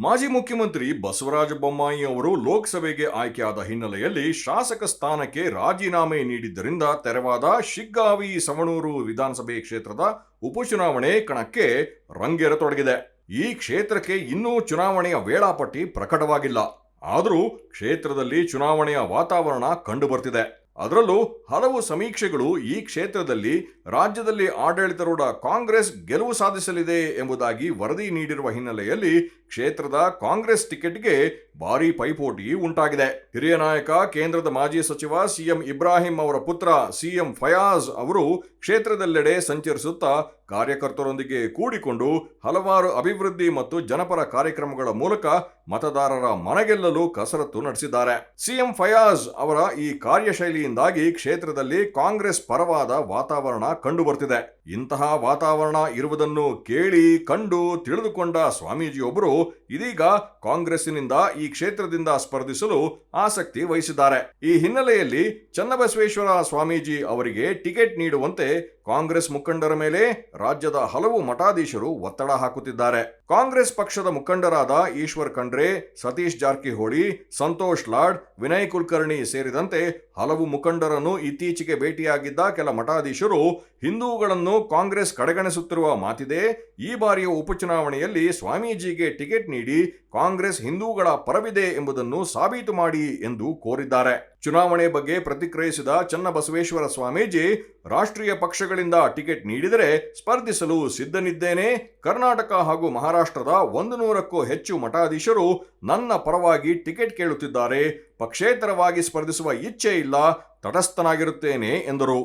ಮಾಜಿ ಮುಖ್ಯಮಂತ್ರಿ ಬಸವರಾಜ ಬೊಮ್ಮಾಯಿ ಅವರು ಲೋಕಸಭೆಗೆ ಆಯ್ಕೆಯಾದ ಹಿನ್ನೆಲೆಯಲ್ಲಿ ಶಾಸಕ ಸ್ಥಾನಕ್ಕೆ ರಾಜೀನಾಮೆ ನೀಡಿದ್ದರಿಂದ ತೆರವಾದ ಶಿಗ್ಗಾವಿ ಸವಣೂರು ವಿಧಾನಸಭೆ ಕ್ಷೇತ್ರದ ಉಪಚುನಾವಣೆ ಕಣಕ್ಕೆ ರಂಗೇರತೊಡಗಿದೆ. ಈ ಕ್ಷೇತ್ರಕ್ಕೆ ಇನ್ನೂ ಚುನಾವಣೆಯ ವೇಳಾಪಟ್ಟಿ ಪ್ರಕಟವಾಗಿಲ್ಲ. ಆದರೂ ಕ್ಷೇತ್ರದಲ್ಲಿ ಚುನಾವಣೆಯ ವಾತಾವರಣ ಕಂಡುಬರ್ತಿದೆ. ಅದರಲ್ಲೂ ಹಲವು ಸಮೀಕ್ಷೆಗಳು ಈ ಕ್ಷೇತ್ರದಲ್ಲಿ ರಾಜ್ಯದಲ್ಲಿ ಆಡಳಿತಾರೂಢ ಕಾಂಗ್ರೆಸ್ ಗೆಲುವು ಸಾಧಿಸಲಿದೆ ಎಂಬುದಾಗಿ ವರದಿ ನೀಡಿರುವ ಹಿನ್ನೆಲೆಯಲ್ಲಿ ಕ್ಷೇತ್ರದ ಕಾಂಗ್ರೆಸ್ ಟಿಕೆಟ್ಗೆ ಭಾರೀ ಪೈಪೋಟಿ ಉಂಟಾಗಿದೆ. ಹಿರಿಯ ನಾಯಕ, ಕೇಂದ್ರದ ಮಾಜಿ ಸಚಿವ ಸಿಎಂ ಇಬ್ರಾಹಿಂ ಅವರ ಪುತ್ರ ಸಿಎಂ ಫಯಾಜ್ ಅವರು ಕ್ಷೇತ್ರದೆಲ್ಲೆಡೆ ಸಂಚರಿಸುತ್ತಾ ಕಾರ್ಯಕರ್ತರೊಂದಿಗೆ ಕೂಡಿಕೊಂಡು ಹಲವಾರು ಅಭಿವೃದ್ಧಿ ಮತ್ತು ಜನಪರ ಕಾರ್ಯಕ್ರಮಗಳ ಮೂಲಕ ಮತದಾರರ ಮನಗೆಲ್ಲಲು ಕಸರತ್ತು ನಡೆಸಿದ್ದಾರೆ. ಸಿಎಂ ಫಯಾಜ್ ಅವರ ಈ ಕಾರ್ಯಶೈಲಿಯಿಂದಾಗಿ ಕ್ಷೇತ್ರದಲ್ಲಿ ಕಾಂಗ್ರೆಸ್ ಪರವಾದ ವಾತಾವರಣ ಕಂಡುಬರ್ತಿದೆ. ಇಂತಹ ವಾತಾವರಣ ಇರುವುದನ್ನು ಕೇಳಿ ಕಂಡು ತಿಳಿದುಕೊಂಡ ಸ್ವಾಮೀಜಿಯೊಬ್ಬರು ಇದೀಗ ಕಾಂಗ್ರೆಸ್ಸಿನಿಂದ ಈ ಕ್ಷೇತ್ರದಿಂದ ಸ್ಪರ್ಧಿಸಲು ಆಸಕ್ತಿ ವಹಿಸಿದ್ದಾರೆ. ಈ ಹಿನ್ನೆಲೆಯಲ್ಲಿ ಚನ್ನಬಸವೇಶ್ವರ ಸ್ವಾಮೀಜಿ ಅವರಿಗೆ ಟಿಕೆಟ್ ನೀಡುವಂತೆ ಕಾಂಗ್ರೆಸ್ ಮುಖಂಡರ ಮೇಲೆ ರಾಜ್ಯದ ಹಲವು ಮಠಾಧೀಶರು ಒತ್ತಡ ಹಾಕುತ್ತಿದ್ದಾರೆ. ಕಾಂಗ್ರೆಸ್ ಪಕ್ಷದ ಮುಖಂಡರಾದ ಈಶ್ವರ್ ಖಂಡ್ರೆ, ಸತೀಶ್ ಜಾರಕಿಹೊಳಿ, ಸಂತೋಷ್ ಲಾಡ್, ವಿನಯ್ ಕುಲಕರ್ಣಿ ಸೇರಿದಂತೆ ಹಲವು ಮುಖಂಡರನ್ನು ಇತ್ತೀಚೆಗೆ ಭೇಟಿಯಾಗಿದ್ದ ಕೆಲ ಮಠಾಧೀಶರು ಹಿಂದೂಗಳನ್ನು ಕಾಂಗ್ರೆಸ್ ಕಡೆಗಣಿಸುತ್ತಿರುವ ಮಾತಿದೆ, ಈ ಬಾರಿಯ ಉಪಚುನಾವಣೆಯಲ್ಲಿ ಸ್ವಾಮೀಜಿಗೆ ಟಿಕೆಟ್ ನೀಡಿ ಕಾಂಗ್ರೆಸ್ ಹಿಂದೂಗಳ ಪರವಿದೆ ಎಂಬುದನ್ನು ಸಾಬೀತು ಮಾಡಿ ಎಂದು ಕೋರಿದ್ದಾರೆ. ಚುನಾವಣೆ ಬಗ್ಗೆ ಪ್ರತಿಕ್ರಿಯಿಸಿದ ಚನ್ನಬಸವೇಶ್ವರ ಸ್ವಾಮೀಜಿ, ರಾಷ್ಟ್ರೀಯ ಪಕ್ಷಗಳಿಂದ ಟಿಕೆಟ್ ನೀಡಿದರೆ ಸ್ಪರ್ಧಿಸಲು ಸಿದ್ಧನಿದ್ದೇನೆ. ಕರ್ನಾಟಕ ಹಾಗೂ ಮಹಾರಾಷ್ಟ್ರದ ಒಂದು ನೂರಕ್ಕೂ ಹೆಚ್ಚು ಮಠಾಧೀಶರು ನನ್ನ ಪರವಾಗಿ ಟಿಕೆಟ್ ಕೇಳುತ್ತಿದ್ದಾರೆ. ಪಕ್ಷೇತರವಾಗಿ ಸ್ಪರ್ಧಿಸುವ ಇಚ್ಛೆ ಇಲ್ಲ, ತಟಸ್ಥನಾಗಿರುತ್ತೇನೆ ಎಂದರು.